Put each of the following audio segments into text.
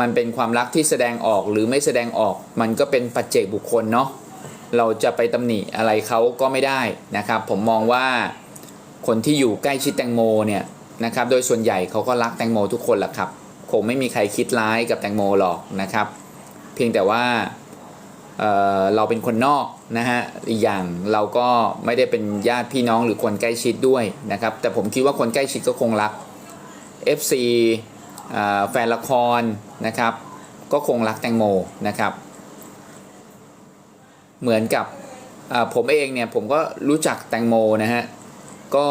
มันเป็นความรักที่แสดงออกหรือไม่แสดงออก มันก็เป็นปัจเจกบุคคลเนาะเราจะไปตำหนิอะไรเขาก็ไม่ได้นะครับ ผมมองว่าคนที่อยู่ใกล้ชิดแตงโมเนี่ยนะครับ โดยส่วนใหญ่เขาก็รักแตงโมทุกคนแหละครับคงไม่มีใครคิดร้ายกับแตงโมหรอกนะครับ เพียงแต่ว่าเเราเป็นคนนอกนะฮะอีกอย่างเราก็ไม่ได้เป็นญาติพี่น้องหรือคนใกล้ชิดด้วยนะครับ แต่ผมคิดว่าคนใกล้ชิดก็คงรัก FC แฟนละคร นะครับ ก็คงรักแตงโมนะครับ เหมือนกับผมเองเนี่ยผมก็รู้จักแตงโมนะฮะก็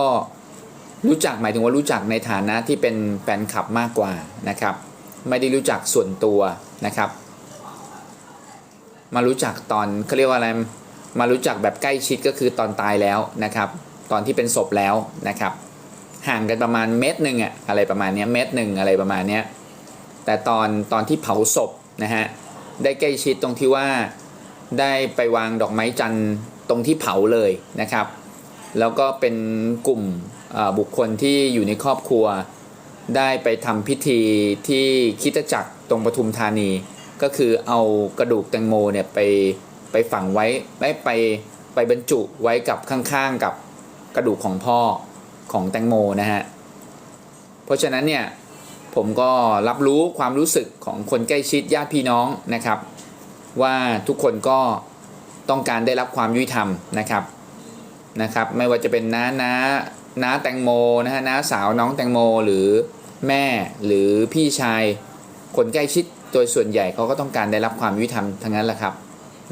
รู้จักหมายถึงว่ารู้จักในฐานะที่เป็นแฟนคลับมากกว่านะครับ ไม่ได้รู้จักส่วนตัวนะครับ มารู้จักตอนเขาเรียกว่าอะไรมารู้จักแบบใกล้ชิดก็คือตอนตายแล้วนะครับ ตอนที่เป็นศพแล้วนะครับ ห่างกันประมาณเมตรหนึ่งอะอะไรประมาณเนี้ยเมตรหนึ่งอะไรประมาณเนี้ย แต่ตอนตอนที่เผาศพนะฮะได้ใกล้ชิดตรงที่ว่าได้ไปวางดอกไม้จันทร์ตรงที่เผาเลยนะครับ แล้วก็เป็นกลุ่มบุคคลที่อยู่ในครอบครัว ได้ไปทำพิธีที่คริดจักรตรงปทุมธานี ก็คือเอากระดูกแตงโมเนี่ยไปไปฝังไว้ไม่ไปไปบรรจุไว้กับข้างๆกับกระดูกของพ่อของแตงโมนะฮะ เพราะฉะนั้นเนี่ย ผมก็รับรู้ความรู้สึกของคนใกล้ชิดญาติพี่น้องนะครับ ว่าทุกคนก็ต้องการได้รับความยุติธรรมนะครับนะครับ ไม่ว่าจะเป็นน้าน้าน้าแตงโมนะฮะน้าสาวน้องแตงโมหรือแม่หรือพี่ชายคนใกล้ชิดโดยส่วนใหญ่เขาก็ต้องการได้รับความยุติธรรมทั้งนั้นแหละครับ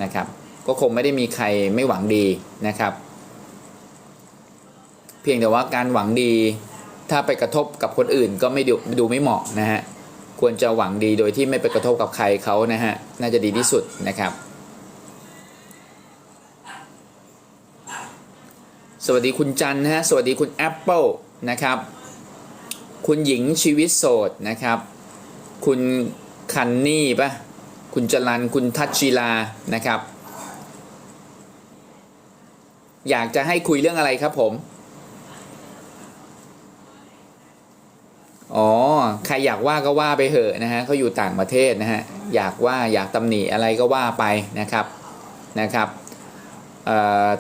นะครับ ก็คงไม่ได้มีใครไม่หวังดีนะครับ เพียงแต่ว่าการหวังดี ถ้าไปกระทบกับคนอื่นก็ไม่ดูดูไม่เหมาะนะฮะควรจะหวังดีโดยที่ไม่ไปกระทบกับใครเขานะฮะน่าจะดีที่สุดนะครับ สวัสดีคุณจันนะฮะสวัสดีคุณแอปเปิลนะครับ คุณหญิงชีวิตโสดนะครับ คุณคันนี่ปะคุณจรันคุณทัชชีลานะครับ อยากจะให้คุยเรื่องอะไรครับผม อ๋อ ใครอยากว่าก็ว่าไปเหอะนะฮะเขาอยู่ต่างประเทศนะฮะ อยากว่าอยากตำหนิอะไรก็ว่าไปนะครับ นะครับ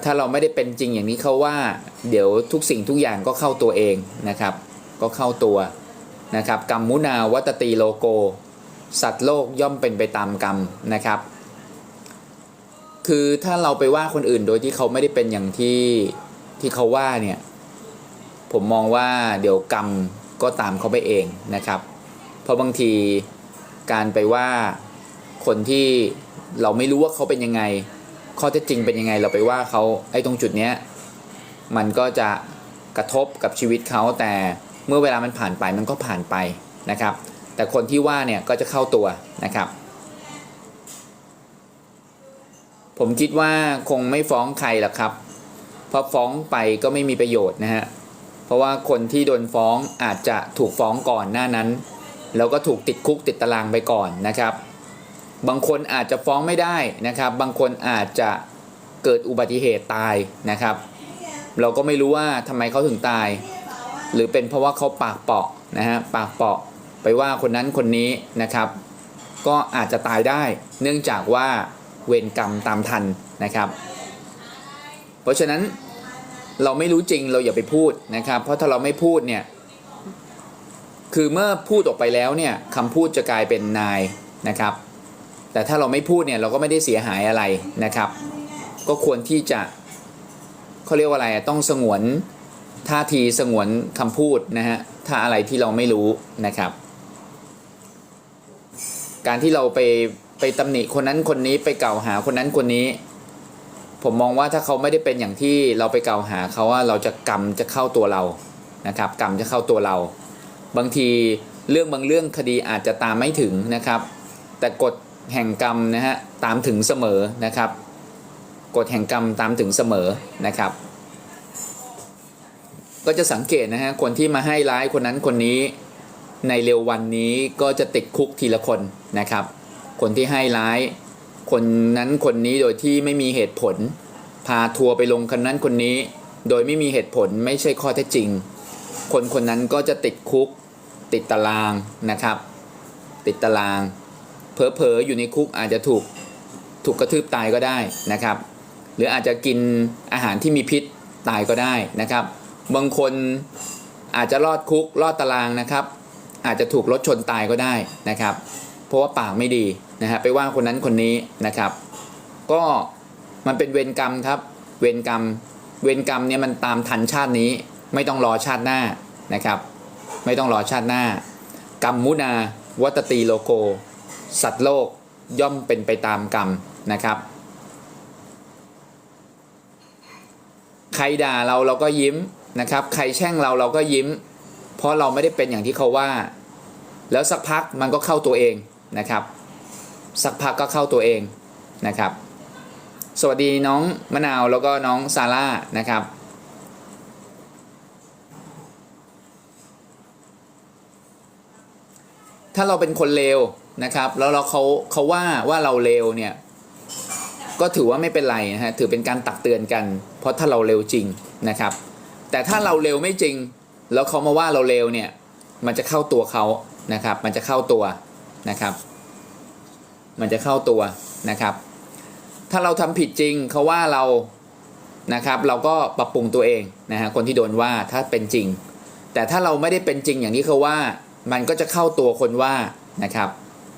ถ้าเราไม่ได้เป็นจริงอย่างนี้เขาว่า เดี๋ยวทุกสิ่งทุกอย่างก็เข้าตัวเองนะครับ ก็เข้าตัวนะครับกรรมมุนาวัตตีโลโก สัตว์โลกย่อมเป็นไปตามกรรมนะครับ คือถ้าเราไปว่าคนอื่นโดยที่เขาไม่ได้เป็นอย่างที่ที่เขาว่าเนี่ย ผมมองว่าเดี๋ยวกรรม ก็ตามเขาไปเองนะครับ เพราะบางทีการไปว่าคนที่เราไม่รู้ว่าเขาเป็นยังไง ข้อเท็จจริงเป็นยังไงเราไปว่าเขาไอ้ตรงจุดเนี้ยมันก็จะกระทบกับชีวิตเขาแต่เมื่อเวลามันผ่านไปมันก็ผ่านไปนะครับ แต่คนที่ว่าเนี่ยก็จะเข้าตัวนะครับ ผมคิดว่าคงไม่ฟ้องใครหรอกครับ เพราะฟ้องไปก็ไม่มีประโยชน์นะฮะ เพราะว่าคนที่โดนฟ้องอาจจะถูกฟ้องก่อนหน้านั้น แล้วก็ถูกติดคุกติดตารางไปก่อนนะครับ บางคนอาจจะฟ้องไม่ได้นะครับ บางคนอาจจะเกิดอุบัติเหตุตายนะครับ เราก็ไม่รู้ว่าทำไมเขาถึงตาย หรือเป็นเพราะว่าเขาปากเปาะนะฮะปากเปาะไปว่าคนนั้นคนนี้นะครับ ก็อาจจะตายได้ เนื่องจากว่าเวรกรรมตามทันนะครับ เพราะฉะนั้น เราไม่รู้จริงเราอย่าไปพูดนะครับ เพราะถ้าเราไม่พูดเนี่ย คือเมื่อพูดออกไปแล้วเนี่ยคำพูดจะกลายเป็นนายนะครับ แต่ถ้าเราไม่พูดเนี่ยเราก็ไม่ได้เสียหายอะไรนะครับ ก็ควรที่จะเขาเรียกว่าอะไรต้องสงวนท่าทีสงวนคำพูดนะฮะถ้าอะไรที่เราไม่รู้นะครับ การที่เราไปไปตำหนิคนนั้นคนนี้ไปกล่าวหาคนนั้นคนนี้ ผมมองว่าถ้าเขาไม่ได้เป็นอย่างที่เราไปกล่าวหาเขาว่าเราจะกรรมจะเข้าตัวเรานะครับ กรรมจะเข้าตัวเรา บางทีเรื่องบางเรื่องคดีอาจจะตามไม่ถึงนะครับ แต่กฎแห่งกรรมนะฮะตามถึงเสมอนะครับ กฎแห่งกรรมตามถึงเสมอนะครับ ก็จะสังเกตนะฮะคนที่มาให้ร้ายคนนั้นคนนี้ในเร็ววันนี้ก็จะติดคุกทีละคนนะครับ คนที่ให้ร้าย คนนั้นคนนี้โดยที่ไม่มีเหตุผล พาทัวร์ไปลงคนนั้นคนนี้ โดยไม่มีเหตุผลไม่ใช่ข้อเท็จจริง คนคนนั้นก็จะติดคุก ติดตารางนะครับ ติดตาราง เผลอๆอยู่ในคุกอาจจะถูกถูกกระทืบตายก็ได้นะครับ หรืออาจจะกินอาหารที่มีพิษตายก็ได้นะครับ บางคนอาจจะรอดคุกรอดตารางนะครับ อาจจะถูกรถชนตายก็ได้นะครับ เพราะว่าปากไม่ดีนะฮะไปว่าคนนั้นคนนี้นะครับ ก็มันเป็นเวรกรรมครับ เวรกรรม เวรกรรมเนี่ยมันตามทันชาตินี้ ไม่ต้องรอชาติหน้านะครับ ไม่ต้องรอชาติหน้า กรรมมุนาวัตตีโลโก สัตว์โลกย่อมเป็นไปตามกรรมนะครับ ใครด่าเราเราก็ยิ้มนะครับ ใครแช่งเราเราก็ยิ้ม เพราะเราไม่ได้เป็นอย่างที่เขาว่า แล้วสักพักมันก็เข้าตัวเองนะครับ สักพักก็เข้าตัวเองนะครับ สวัสดีน้องมะนาวแล้วก็น้องซาร่านะครับถ้าเราเป็นคนเลวนะครับ แล้วเราเขาเขาว่าว่าเราเลวเนี่ย ก็ถือว่าไม่เป็นไรนะฮะถือเป็นการตักเตือนกัน เพราะถ้าเราเลวจริงนะครับ แต่ถ้าเราเลวไม่จริง แล้วเขามาว่าเราเลวเนี่ย มันจะเข้าตัวเขานะครับ มันจะเข้าตัวนะครับ มันจะเข้าตัวนะครับ ถ้าเราทำผิดจริงเขาว่าเรานะครับ เราก็ปรับปรุงตัวเองนะฮะคนที่โดนว่าถ้าเป็นจริง แต่ถ้าเราไม่ได้เป็นจริงอย่างที่เขาว่า มันก็จะเข้าตัวคนว่านะครับ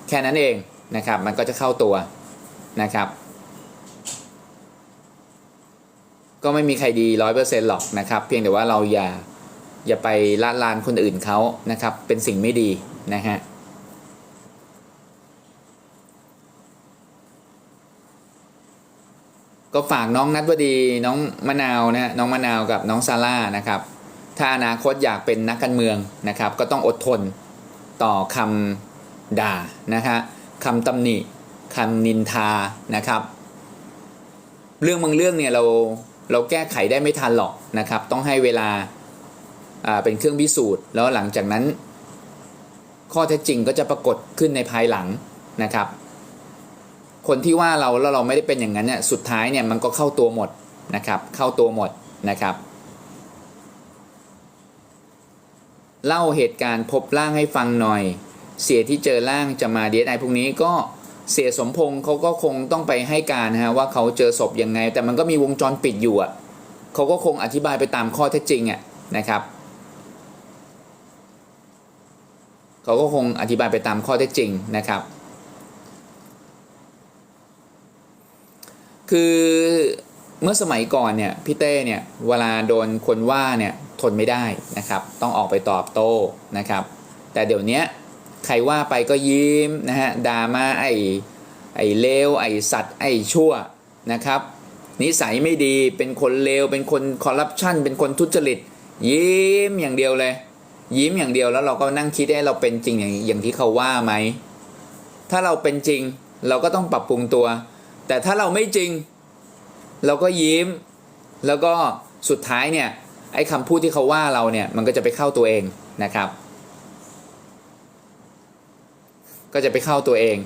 แค่นั้นเองนะครับ มันก็จะเข้าตัวนะครับ ก็ไม่มีใครดีร้อยเปอร์เซ็นต์หรอกนะครับ เพียงแต่ว่าเราอย่าอย่าไปละลานคนอื่นเขานะครับ เป็นสิ่งไม่ดีนะฮะ ก็ฝากน้องนัทวดีน้องมะนาวนะฮะน้องมะนาวกับน้องซาร่านะครับ ถ้าอนาคตอยากเป็นนักการเมืองนะครับ ก็ต้องอดทนต่อคำด่านะฮะคำตำหนิคำนินทานะครับ เรื่องบางเรื่องเนี่ยเราเราแก้ไขได้ไม่ทันหรอกนะครับ ต้องให้เวลาอ่าเป็นเครื่องพิสูจน์ แล้วหลังจากนั้น ข้อเท็จจริงก็จะปรากฏขึ้นในภายหลังนะครับ คนที่ว่าเราแล้วเราไม่ได้เป็นอย่างนั้นเนี่ยสุดท้ายเนี่ยมันก็เข้าตัวหมดนะครับเข้าตัวหมดนะครับ เล่าเหตุการณ์พบร่างให้ฟังหน่อย เสียที่เจอร่างจะมาเดียไอพวกนี้ก็เสียสมพงษ์เขาก็คงต้องไปให้การนะฮะว่าเขาเจอศพยังไง แต่มันก็มีวงจรปิดอยู่อะเขาก็คงอธิบายไปตามข้อเท็จจริงอะนะครับเขาก็คงอธิบายไปตามข้อเท็จจริงนะครับ คือเมื่อสมัยก่อนเนี่ยพี่เต้เนี่ยเวลาโดนคนว่าเนี่ยทนไม่ได้นะครับ ต้องออกไปตอบโต้นะครับ แต่เดี๋ยวนี้ใครว่าไปก็ยิ้มนะฮะด่ามาไอ้ไอ้เลวไอ้สัตว์ไอ้ชั่วนะครับ นิสัยไม่ดีเป็นคนเลวเป็นคนคอร์รัปชันเป็นคนทุจริต ยิ้มอย่างเดียวเลย ยิ้มอย่างเดียวแล้วเราก็นั่งคิดได้เราเป็นจริงอย่างอย่างที่เขาว่าไหมถ้าเราเป็นจริงเราก็ต้องปรับปรุงตัว แต่ถ้าเราไม่จริง เราก็ยิ้ม แล้วก็สุดท้ายเนี่ยไอ้คำพูดที่เขาว่าเราเนี่ยมันก็จะไปเข้าตัวเองนะครับ ก็จะไปเข้าตัวเอง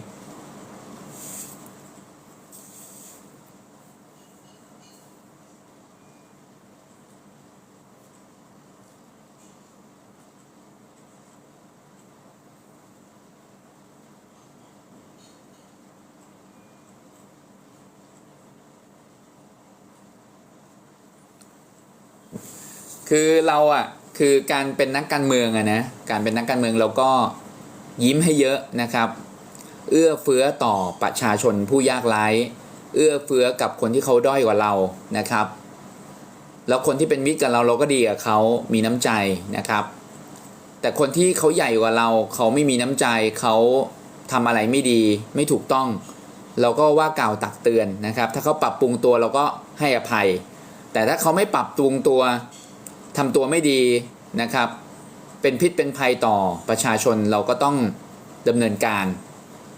คือเราอะคือการเป็นนักการเมืองอะนะการเป็นนักการเมืองเราก็ยิ้มให้เยอะนะครับ เอื้อเฟื้อต่อประชาชนผู้ยากไร้เอื้อเฟื้อกับคนที่เขาด้อยกว่าเรานะครับ แล้วคนที่เป็นมิตรกับเราเราก็ดีกับเขามีน้ำใจนะครับ แต่คนที่เขาใหญ่กว่าเรา เขาไม่มีน้ำใจเขาทำอะไรไม่ดีไม่ถูกต้อง เราก็ว่ากล่าวตักเตือนนะครับ ถ้าเขาปรับปรุงตัวเราก็ให้อภัย แต่ถ้าเขาไม่ปรับปรุงตัว ทำตัวไม่ดีนะครับ เป็นพิษเป็นภัยต่อประชาชนเราก็ต้องดำเนินการ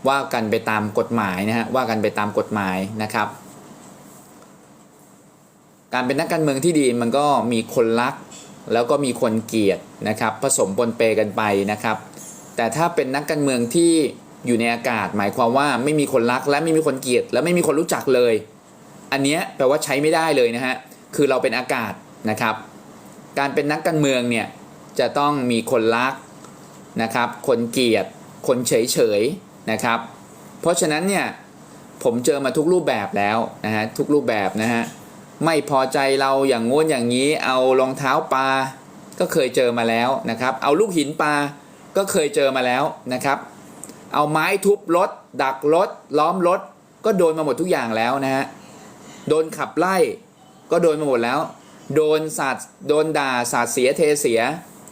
ว่ากันไปตามกฎหมายนะฮะว่ากันไปตามกฎหมายนะครับ การเป็นนักการเมืองที่ดีมันก็มีคนรัก แล้วก็มีคนเกลียดนะครับ ผสมปนเปกันไปนะครับ แต่ถ้าเป็นนักการเมืองที่อยู่ในอากาศ หมายความว่าไม่มีคนรักและไม่มีคนเกลียด และไม่มีคนรู้จักเลย อันเนี้ยแปลว่าใช้ไม่ได้เลยนะฮะคือเราเป็นอากาศนะครับ การเป็นนักการเมืองเนี่ยจะต้องมีคนรักนะครับ คนเกลียด คนเฉยๆนะครับ เพราะฉะนั้นเนี่ยผมเจอมาทุกรูปแบบแล้วนะฮะทุกรูปแบบนะฮะไม่พอใจเราอย่างง้นอย่างนี้ เอารองเท้าปลาก็เคยเจอมาแล้วนะครับ เอาลูกหินปลาก็เคยเจอมาแล้วนะครับ เอาไม้ทุบรถ ดักรถ ล้อมรถ ก็โดนมาหมดทุกอย่างแล้วนะฮะโดนขับไล่ก็โดนมาหมดแล้ว โดนสาดโดนด่าสาดเสียเทเสีย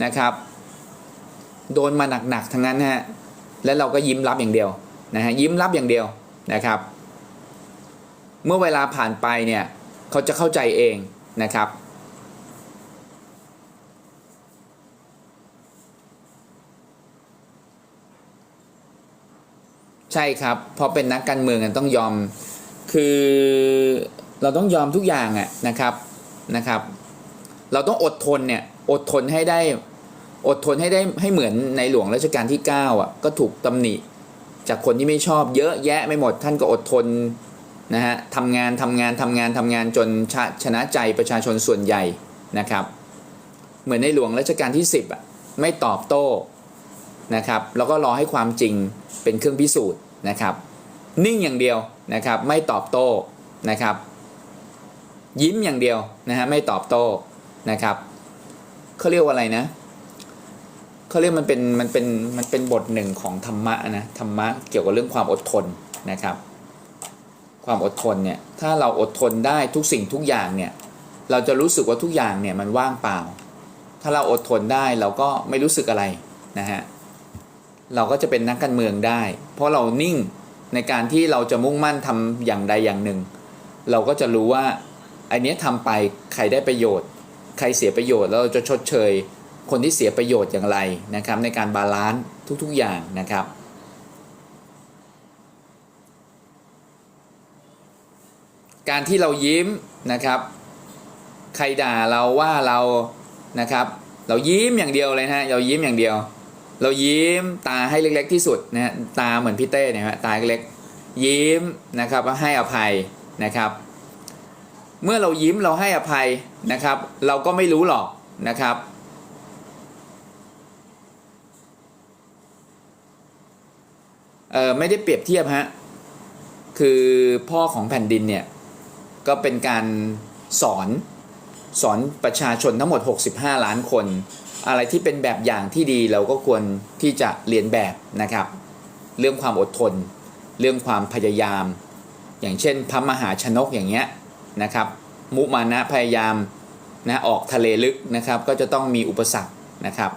นะครับ โดนมาหนักๆทั้งนั้นฮะแล้วเราก็ยิ้มรับอย่างเดียวนะฮะยิ้มรับอย่างเดียวนะครับ เมื่อเวลาผ่านไปเนี่ยเขาจะเข้าใจเองนะครับใช่ครับเพราะเป็นนักการเมืองกันต้องยอม คือเราต้องยอมทุกอย่างอะนะครับ นะครับ เราต้องอดทนเนี่ยอดทนให้ได้อดทนให้ได้ให้เหมือนในหลวงรัชกาลที่9อะก็ถูกตำหนิจากคนที่ไม่ชอบเยอะแยะไม่หมดท่านก็อดทนนะฮะทำงานทำงานทำงานทำงานจนชชนะใจประชาชนส่วนใหญ่นะครับ เหมือนในหลวงรัชกาลที่ 10อะไม่ตอบโต้นะครับแล้วก็รอให้ความจริงเป็นเครื่องพิสูจน์นะครับ นิ่งอย่างเดียวนะครับไม่ตอบโต้นะครับ ยิ้มอย่างเดียวนะฮะไม่ตอบโต้นะครับเขาเรียกว่าอะไรนะเขาเรียกมันเป็นมันเป็นมันเป็นบทหนึ่งของธรรมะนะธรรมะเกี่ยวกับเรื่องความอดทนนะครับ ความอดทนเนี่ยถ้าเราอดทนได้ทุกสิ่งทุกอย่างเนี่ยเราจะรู้สึกว่าทุกอย่างเนี่ยมันว่างเปล่า ถ้าเราอดทนได้เราก็ไม่รู้สึกอะไรนะฮะเราก็จะเป็นนักการเมืองได้ เพราะเรานิ่งในการที่เราจะมุ่งมั่นทำอย่างใดอย่างหนึ่ง เราก็จะรู้ว่า อเนี้ยทำไปใครได้ประโยชน์ ใครเสียประโยชน์แล้วเราจะชดเชย คนที่เสียประโยชน์อย่างไรนะครับ ในการบาลานซ์ทุกๆอย่างนะครับการที่เรายิ้มนะครับ ใครด่าเราว่าเรานะครับ เรายิ้มอย่างเดียวเลยนะฮะเรายิ้มอย่างเดียว เรายิ้มตาให้เล็ก ๆ ที่สุดนะฮะตาเหมือนพี่เต้เนี่ยฮะตาเล็กยิ้มนะครับให้อภัยนะครับ เมื่อเรายิ้มเราให้อภัยนะครับ เราก็ไม่รู้หรอกนะครับ เออไม่ได้เปรียบเทียบฮะ คือพ่อของแผ่นดินเนี่ย ก็เป็นการสอนสอนประชาชนทั้งหมด 65 ล้านคน อะไรที่เป็นแบบอย่างที่ดีเราก็ควรที่จะเรียนแบบนะครับ เรื่องความอดทน เรื่องความพยายาม อย่างเช่นพระมหาชนกอย่างเงี้ย นะครับ มุมานะพยายามนะออกทะเลลึกนะครับ ก็จะต้องมีอุปสรรคนะครับ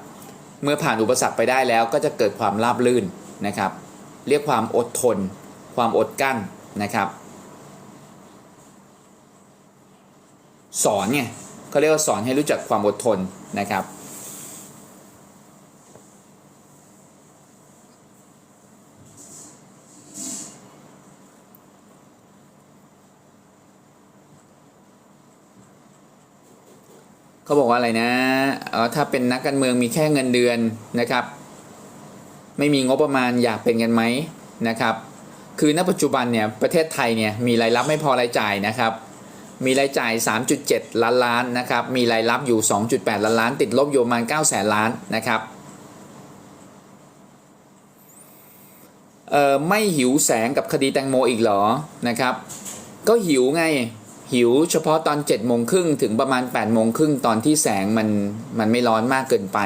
เมื่อผ่านอุปสรรคไปได้แล้วก็จะเกิดความราบลื่นนะครับ เรียกความอดทน ความอดกั้นนะครับ สอนไงเขาเรียกว่าสอนให้รู้จักความอดทนนะครับ เขาบอกว่าอะไรนะเออถ้าเป็นนักการเมืองมีแค่เงินเดือนนะครับ ไม่มีงบประมาณอยากเป็นกันไหมนะครับ คือณปัจจุบันเนี่ยประเทศไทยเนี่ยมีรายรับไม่พอรายจ่ายนะครับ มีรายจ่าย 3.7 ล้านล้านนะครับ มีรายรับอยู่ 2.8 ล้านล้าน ติดลบอยู่ประมาณ9แสนล้านนะครับเออไม่หิวแสงกับคดีแตงโมอีกเหรอนะครับ ก็หิวไง หิวเฉพาะตอน7จ็ดโมงครึ่งถึงประมาณ8ปดโมงครึ่งตอนที่แสงมันมันไม่ร้อนมากเกินไป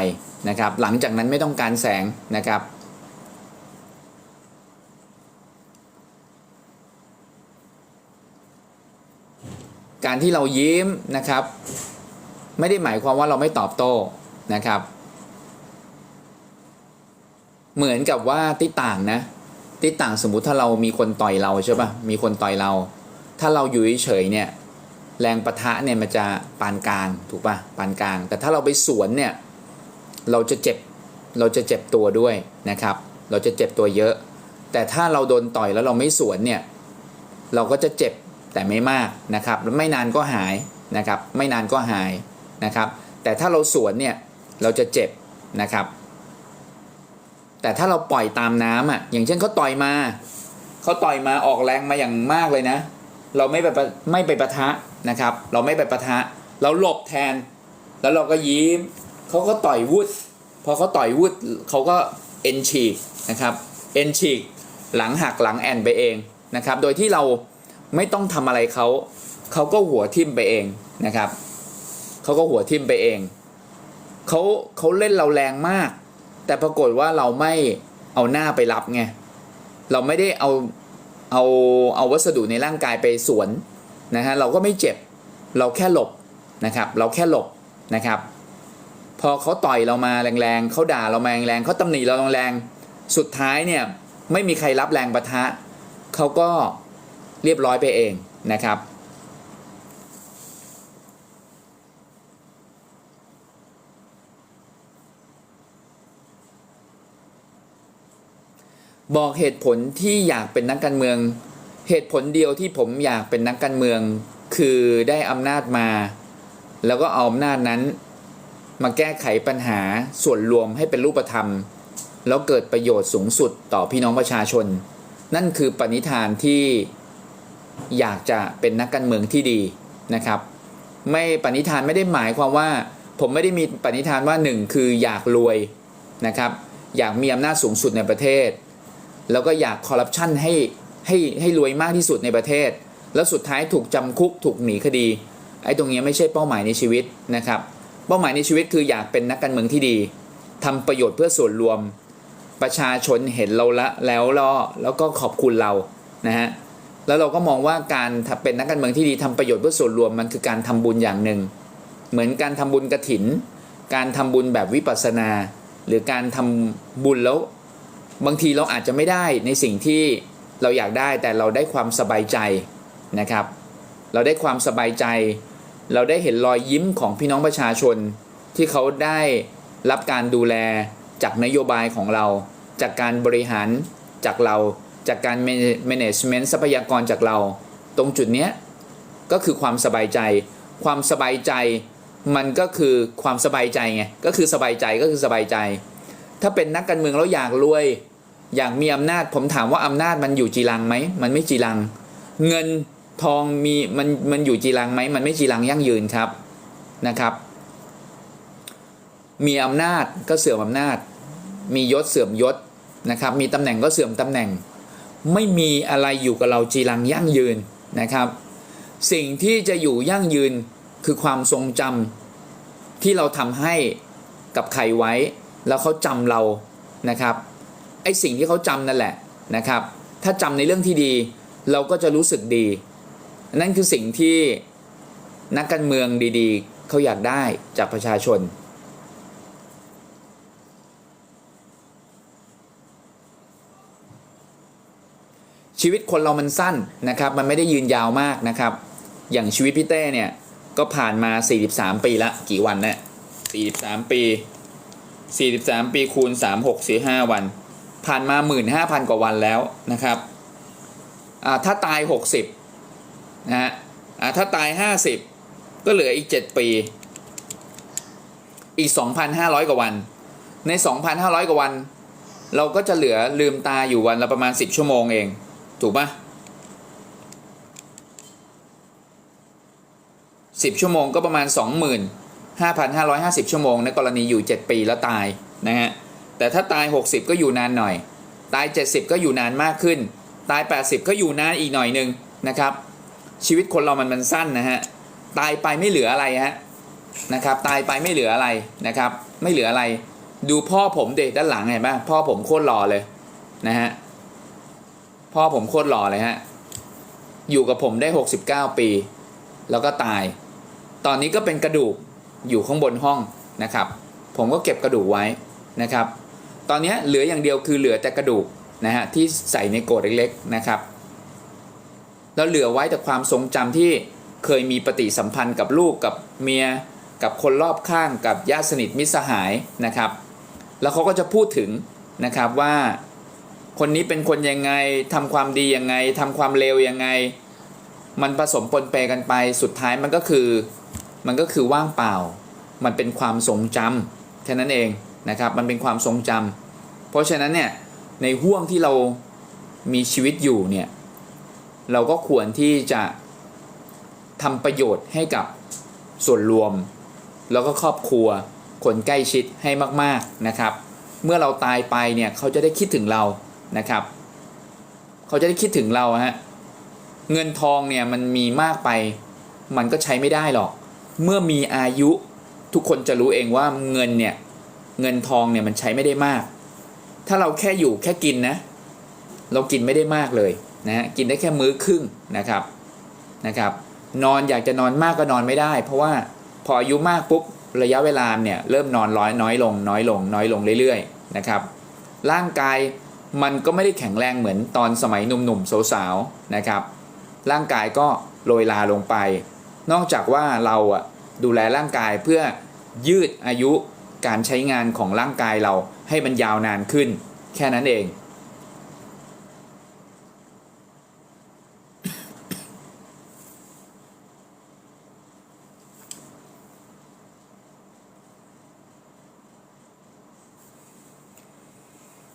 นะครับ หลังจากนั้นไม่ต้องการแสงนะครับการที่เรายิ้มนะครับ ไม่ได้หมายความว่าเราไม่ตอบโต้นะครับ เหมือนกับว่าที่ต่างนะที่ต่างสมมุติถ้าเรามีคนต่อยเราใช่ปะมีคนต่อยเรา ถ้าเราอยู่เฉยเนี่ย แรงประทะเนี่ยมันจะปานกลางถูกปะปานกลาง แต่ถ้าเราไปสวนเนี่ยเราจะเจ็บเราจะเจ็บตัวด้วยนะครับ เราจะเจ็บตัวเยอะ แต่ถ้าเราโดนต่อยแล้วเราไม่สวนเนี่ยเราก็จะเจ็บแต่ไม่มากนะครับไม่นานก็หายนะครับไม่นานก็หายนะครับแต่ถ้าเราสวนเนี่ยเราจะเจ็บนะครับ แต่ถ้าเราปล่อยตามน้ำอะอย่างเช่นเขาต่อยมาเขาต่อยมาออกแรงมาอย่างมากเลยนะ เราไม่ไปไม่ไปปะทะ นะครับ เราไม่ไปปะทะ เราหลบแทน แล้วเราก็ยิ้มเขาก็ต่อยวุดพอเขาต่อยวุดเขาก็เอ็นฉีกนะครับเอ็นฉีกหลังหักหลังแอนไปเองนะครับ โดยที่เราไม่ต้องทำอะไรเขาเขาก็หัวทิ่มไปเองนะครับเขาก็หัวทิ่มไปเองเขาเขาเล่นเราแรงมาก แต่ปรากฏว่าเราไม่เอาหน้าไปรับไงเราไม่ได้เอาเอาเอาวัสดุในร่างกายไปสวน นะฮะเราก็ไม่เจ็บ เราแค่หลบนะครับ เราแค่หลบนะครับ พอเขาต่อยเรามาแรงๆเขาด่าเรามาแรงๆเขาตำหนิเราแรงๆสุดท้ายเนี่ยไม่มีใครรับแรงประทะเขาก็เรียบร้อยไปเองนะครับบอกเหตุผลที่อยากเป็นนักการเมือง เหตุผลเดียวที่ผมอยากเป็นนักการเมือง คือได้อำนาจมา แล้วก็เอาอำนาจนั้น มาแก้ไขปัญหาส่วนรวมให้เป็นรูปธรรม แล้วเกิดประโยชน์สูงสุดต่อพี่น้องประชาชน นั่นคือปณิธานที่อยากจะเป็นนักการเมืองที่ดีนะครับ ไม่ปณิธานไม่ได้หมายความว่า ผมไม่ได้มีปณิธานว่าหนึ่งคืออยากรวยนะครับ อยากมีอำนาจสูงสุดในประเทศ แล้วก็อยากคอร์รัปชันให้ ให้ให้รวยมากที่สุดในประเทศ แล้วสุดท้ายถูกจำคุกถูกหนีคดีไอ้ตรงนี้ไม่ใช่เป้าหมายในชีวิตนะครับ เป้าหมายในชีวิตคืออยากเป็นนักการเมืองที่ดีทำประโยชน์เพื่อส่วนรวม ประชาชนเห็นเราละแล้วล่อแล้วก็ขอบคุณเรานะฮะแล้วเราก็มองว่าการเป็นนักการเมืองที่ดีทำประโยชน์เพื่อส่วนรวมมันคือการทำบุญอย่างหนึ่ง เหมือนการทำบุญกระถิน การทำบุญแบบวิปัสสนา หรือการทำบุญแล้ว บางทีเราอาจจะไม่ได้ในสิ่งที่ เราอยากได้แต่เราได้ความสบายใจนะครับ เราได้ความสบายใจ เราได้เห็นรอยยิ้มของพี่น้องประชาชน ที่เขาได้รับการดูแลจากนโยบายของเรา จากการบริหารจากเราจากการ management ทรัพยากรจากเรา ตรงจุดเนี้ยก็คือความสบายใจ ความสบายใจ มันก็คือความสบายใจไงก็คือสบายใจก็คือสบายใจ ถ้าเป็นนักการเมืองแล้วอยากรวย อยากมีอำนาจ ผมถามว่าอำนาจมันอยู่จีรังไหมมันไม่จีรัง เงินทองมีมันมันอยู่จีรังไหมมันไม่จีรังยั่งยืนครับนะครับ มีอำนาจก็เสื่อมอำนาจ มียศเสื่อมยศนะครับ มีตำแหน่งก็เสื่อมตำแหน่ง ไม่มีอะไรอยู่กับเราจีรังยั่งยืนนะครับ สิ่งที่จะอยู่ยั่งยืนคือความทรงจำที่เราทำให้กับใครไว้ แล้วเขาจำเรานะครับ ไอสิ่งที่เขาจำนั่นแหละนะครับ ถ้าจำในเรื่องที่ดี เราก็จะรู้สึกดี นั่นคือสิ่งที่นักการเมืองดีๆ เขาอยากได้จากประชาชน ชีวิตคนเรามันสั้นนะครับ มันไม่ได้ยืนยาวมากนะครับ อย่างชีวิตพี่เต้เนี่ยก็ผ่านมา 43 ปีละกี่วันเนี่ย43 ปี 43 ปีคูณ 3 6 4 5 วัน ผ่านมา 15,000 กว่าวันแล้วนะครับถ้าตาย 60นะฮะถ้าตาย 50 ก็เหลืออีก 7 ปี อีก 2,500 กว่าวัน ใน 2,500 กว่าวัน เราก็จะเหลือลืมตาอยู่วันละประมาณ 10 ชั่วโมงเอง ถูกปะ10 ชั่วโมงก็ประมาณ 25,550 ชั่วโมง ในกรณีอยู่ 7 ปีแล้วตายนะฮะ แต่ถ้าตาย 60 ก็อยู่นานหน่อย ตาย 70 ก็อยู่นานมากขึ้น ตาย 80 ก็อยู่นานอีกหน่อยหนึ่งนะครับ ชีวิตคนเรามันมันสั้นนะฮะ ตายไปไม่เหลืออะไรฮะนะครับ ตายไปไม่เหลืออะไรนะครับ ไม่เหลืออะไร ดูพ่อผมเด็กด้านหลังเห็นปะพ่อผมโคตรหล่อเลยนะฮะ พ่อผมโคตรหล่อเลยฮะ อยู่กับผมได้ 69 ปี แล้วก็ตาย ตอนนี้ก็เป็นกระดูกอยู่ข้างบนห้องนะครับ ผมก็เก็บกระดูกไว้นะครับ ตอนนี้เหลืออย่างเดียวคือเหลือแต่กระดูกนะฮะที่ใส่ในโกดเล็กๆนะครับแล้วเหลือไว้แต่ความทรงจำที่เคยมีปฏิสัมพันธ์กับลูกกับเมียกับคนรอบข้างกับญาติสนิทมิตรสหายนะครับ แล้วเขาก็จะพูดถึงนะครับว่าคนนี้เป็นคนยังไงทำความดียังไงทำความเลวยังไง มันผสมปนเปกันไปสุดท้ายมันก็คือมันก็คือว่างเปล่า มันเป็นความทรงจำแค่นั้นเอง นะครับมันเป็นความทรงจำเพราะฉะนั้นเนี่ยในห่วงที่เรามีชีวิตอยู่เนี่ยเราก็ควรที่จะทำประโยชน์ให้กับส่วนรวม แล้วก็ครอบครัวคนใกล้ชิดให้มากๆนะครับ เมื่อเราตายไปเนี่ยเขาจะได้คิดถึงเรานะครับ เขาจะได้คิดถึงเราฮะเงินทองเนี่ยมันมีมากไป มันก็ใช้ไม่ได้หรอก เมื่อมีอายุทุกคนจะรู้เองว่าเงินเนี่ย เงินทองเนี่ยมันใช้ไม่ได้มาก ถ้าเราแค่อยู่แค่กินนะ เรากินไม่ได้มากเลยนะฮะกินได้แค่มื้อครึ่งนะครับนะครับ นอนอยากจะนอนมากก็นอนไม่ได้ เพราะว่าพออายุมากปุ๊บระยะเวลาเนี่ยเริ่มนอนร้อยน้อยลง น้อยลง น้อยลงเรื่อยๆนะครับ ร่างกายมันก็ไม่ได้แข็งแรงเหมือนตอนสมัยหนุ่มๆสาวๆนะครับ ร่างกายก็โรยลาลงไป นอกจากว่าเราอะดูแลร่างกายเพื่อยืดอายุ การใช้งานของร่างกายเราให้มันยาวนานขึ้น แค่นั้นเอง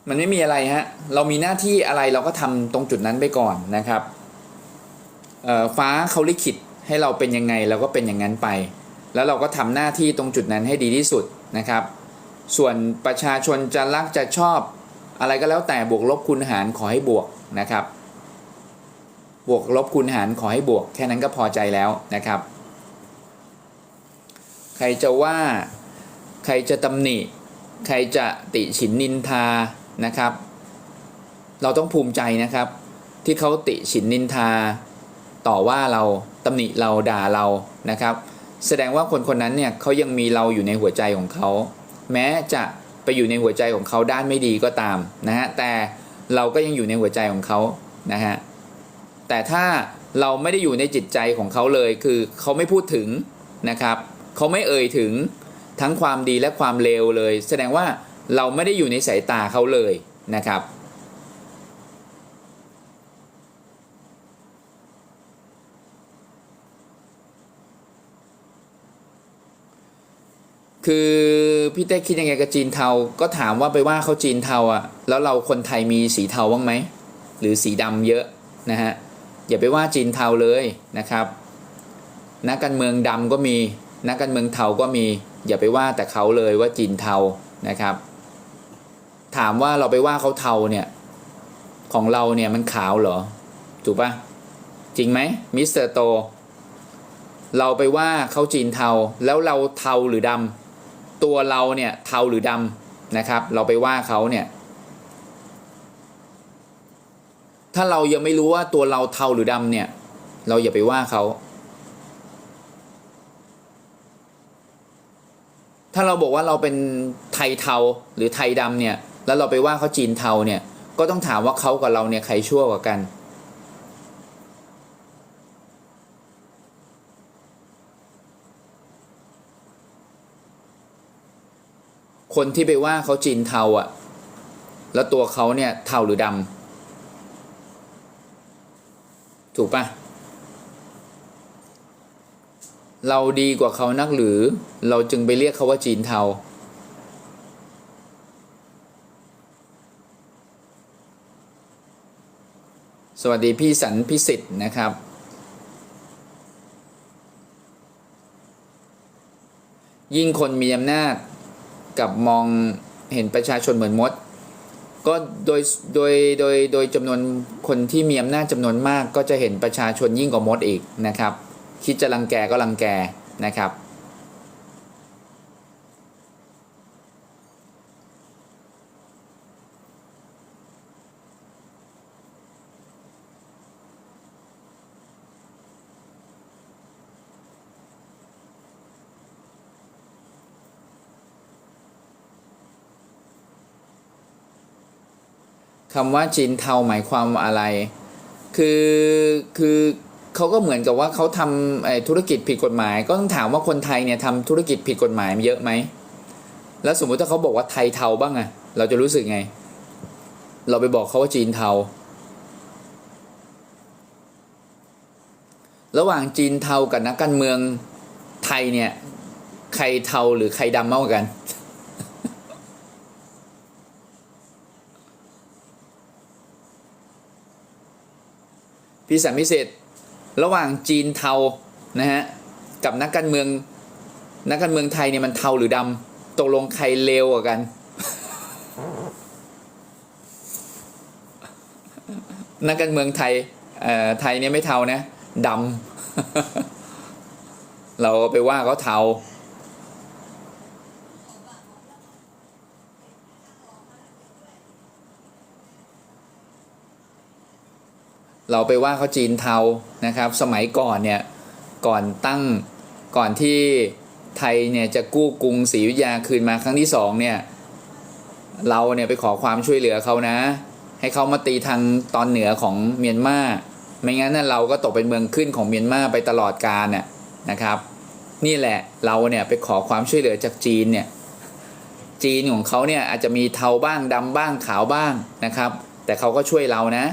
มันไม่มีอะไรฮะ เรามีหน้าที่อะไรเราก็ทำตรงจุดนั้นไปก่อนนะครับฟ้าเขาลิขิตให้เราเป็นยังไงเราก็เป็นอย่างนั้นไป แล้วเราก็ทำหน้าที่ตรงจุดนั้นให้ดีที่สุดนะครับ ส่วนประชาชนจะรักจะชอบอะไรก็แล้วแต่บวกลบคูณหารขอให้บวกนะครับ บวกลบคูณหารขอให้บวก แค่นั้นก็พอใจแล้วนะครับ ใครจะว่าใครจะตำหนิ ใครจะติฉินนินทานะครับ เราต้องภูมิใจนะครับ ที่เขาติฉินนินทา ต่อว่าเราตำหนิเราด่าเรานะครับ แสดงว่าคนคนนั้นเนี่ยเขายังมีเราอยู่ในหัวใจของเขา แม้จะไปอยู่ในหัวใจของเขาด้านไม่ดีก็ตามนะฮะแต่เราก็ยังอยู่ในหัวใจของเขานะฮะแต่ถ้าเราไม่ได้อยู่ในจิตใจของเขาเลยคือเขาไม่พูดถึงนะครับเขาไม่เอ่ยถึงทั้งความดีและความเลวเลย แสดงว่าเราไม่ได้อยู่ในสายตาเขาเลยนะครับ คือพี่เต้คิดยังไงกับจีนเทา ก็ถามว่าไปว่าเขาจีนเทาอะ แล้วเราคนไทยมีสีเทาบ้างไหม หรือสีดำเยอะนะฮะ อย่าไปว่าจีนเทาเลยนะครับนักการเมืองดำก็มี นักการเมืองเทาก็มี อย่าไปว่าแต่เขาเลยว่าจีนเทานะครับ ถามว่าเราไปว่าเขาเทาเนี่ยของเราเนี่ยมันขาวเหรอถูกปะจริงไหมมิสเตอร์โต เราไปว่าเขาจีนเทาแล้วเราเทาหรือดำ ตัวเราเนี่ยเทาหรือดำนะครับ เราไปว่าเขาเนี่ยถ้าเรายังไม่รู้ว่าตัวเราเทาหรือดำเนี่ย เราอย่าไปว่าเขา ถ้าเราบอกว่าเราเป็นไทยเทาหรือไทยดำเนี่ย แล้วเราไปว่าเขาจีนเทาเนี่ย ก็ต้องถามว่าเขากับเราเนี่ยใครชั่วกว่ากัน คนที่ไปว่าเขาจีนเทาอะ แล้วตัวเขาเนี่ยเทาหรือดำถูกปะเราดีกว่าเขานักหรือ เราจึงไปเรียกเขาว่าจีนเทา สวัสดีพี่สันพิสิทธิ์นะครับ ยิ่งคนมีอำนาจ กับมองเห็นประชาชนเหมือนมด ก็โดยโดยโดยโดยจำนวนคนที่มีอำนาจจำนวนมาก ก็จะเห็นประชาชนยิ่งกว่ามดอีกนะครับ คิดจะรังแกก็รังแกนะครับ คำว่าจีนเทาหมายความอะไร คือคือเขาก็เหมือนกับว่าเขาทำธุรกิจผิดกฎหมาย ก็ต้องถามว่าคนไทยเนี่ยทำธุรกิจผิดกฎหมายเยอะไหม แล้วสมมุติถ้าเขาบอกว่าไทยเทาบ้างอะเราจะรู้สึกไง เราไปบอกเขาว่าจีนเทา ระหว่างจีนเทากับนักการเมืองไทยเนี่ย ใครเทาหรือใครดำมากกว่ากัน พิสัยพิเศษ ระหว่างจีนเทานะฮะกับนักการเมืองนักการเมืองไทยเนี่ยมันเทาหรือดำตกลงใครเลวกว่ากัน นักการเมืองไทยเอ่อไทยเนี่ยไม่เทานะดำเราไปว่าเขาเทา เราไปว่าเขาจีนเทานะครับ สมัยก่อนเนี่ยก่อนตั้งก่อนที่ไทยเนี่ยจะกู้กรุงศรีอยุธยาคืนมาครั้งที่สองเนี่ยเราเนี่ยไปขอความช่วยเหลือเขานะ ให้เขามาตีทางตอนเหนือของเมียนมาไม่งั้นน่ะเราก็ตกเป็นเมืองขึ้นของเมียนมาไปตลอดกาลน่ะนะครับ นี่แหละเราเนี่ยไปขอความช่วยเหลือจากจีนเนี่ยจีนของเขาเนี่ยอาจจะมีเทาบ้างดำบ้างขาวบ้างนะครับ แต่เขาก็ช่วยเรานะ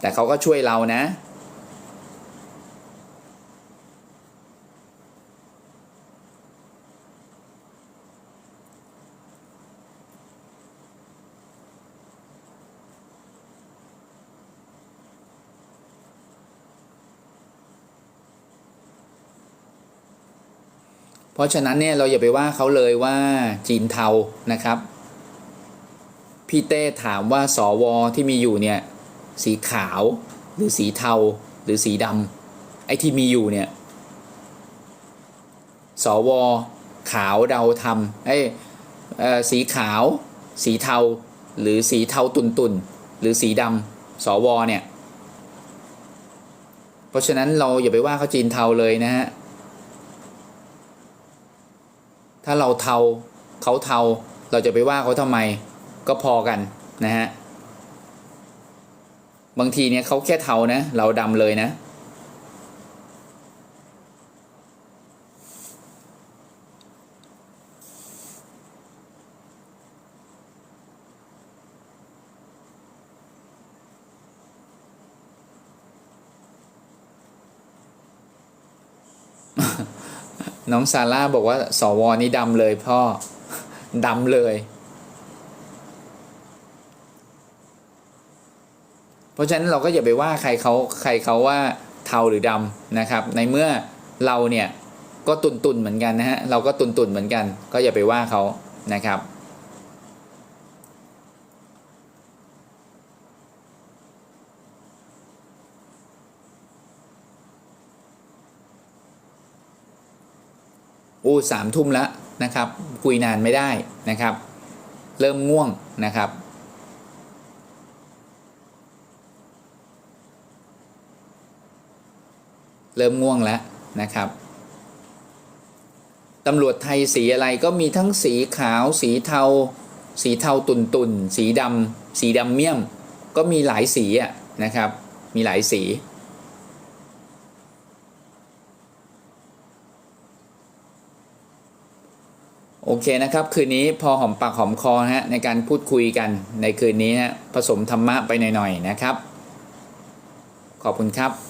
แต่เขาก็ช่วยเรานะ เพราะฉะนั้นเนี่ยเราอย่าไปว่าเขาเลยว่าจีนเทานะครับ พี่เต้ถามว่าสวที่มีอยู่เนี่ย สีขาว หรือสีเทา หรือสีดำไอ้ที่มีอยู่เนี่ยสวขาวเดาทำเอ้ยเอ่อสีขาว สีเทา หรือสีเทาตุนตุนๆหรือสีดำสวเนี่ย เพราะฉะนั้นเราอย่าไปว่าเขาจีนเทาเลยนะฮะ ถ้าเราเทาเขาเทาเราจะไปว่าเขาทำไมก็พอกันนะฮะ บางทีเนี่ยเขาแค่เทานะ เราดำเลยนะน้องซาร่าบอกว่าสวนี่ดำเลยพ่อดำเลย เพราะฉะนั้นเราก็อย่าไปว่าใครเขาใครเขาว่าเทาหรือดำนะครับ ในเมื่อเราเนี่ยก็ตุนตุนเหมือนกันนะฮะเราก็ตุนตุนเหมือนกัน ก็อย่าไปว่าเขานะครับโอ้สามทุ่มแล้วนะครับ คุยนานไม่ได้นะครับ เริ่มง่วงนะครับ เริ่มง่วงแล้วนะครับตำรวจไทยสีอะไรก็มีทั้งสีขาว สีเทา สีเทาตุนตุนสีดำสีดำเมี่ยม ก็มีหลายสีอะนะครับ มีหลายสี โอเคนะครับ คืนนี้พอหอมปากหอมคอฮะในการพูดคุยกันในคืนนี้นะผสมธรรมะไปหน่อยๆนะครับ ขอบคุณครับ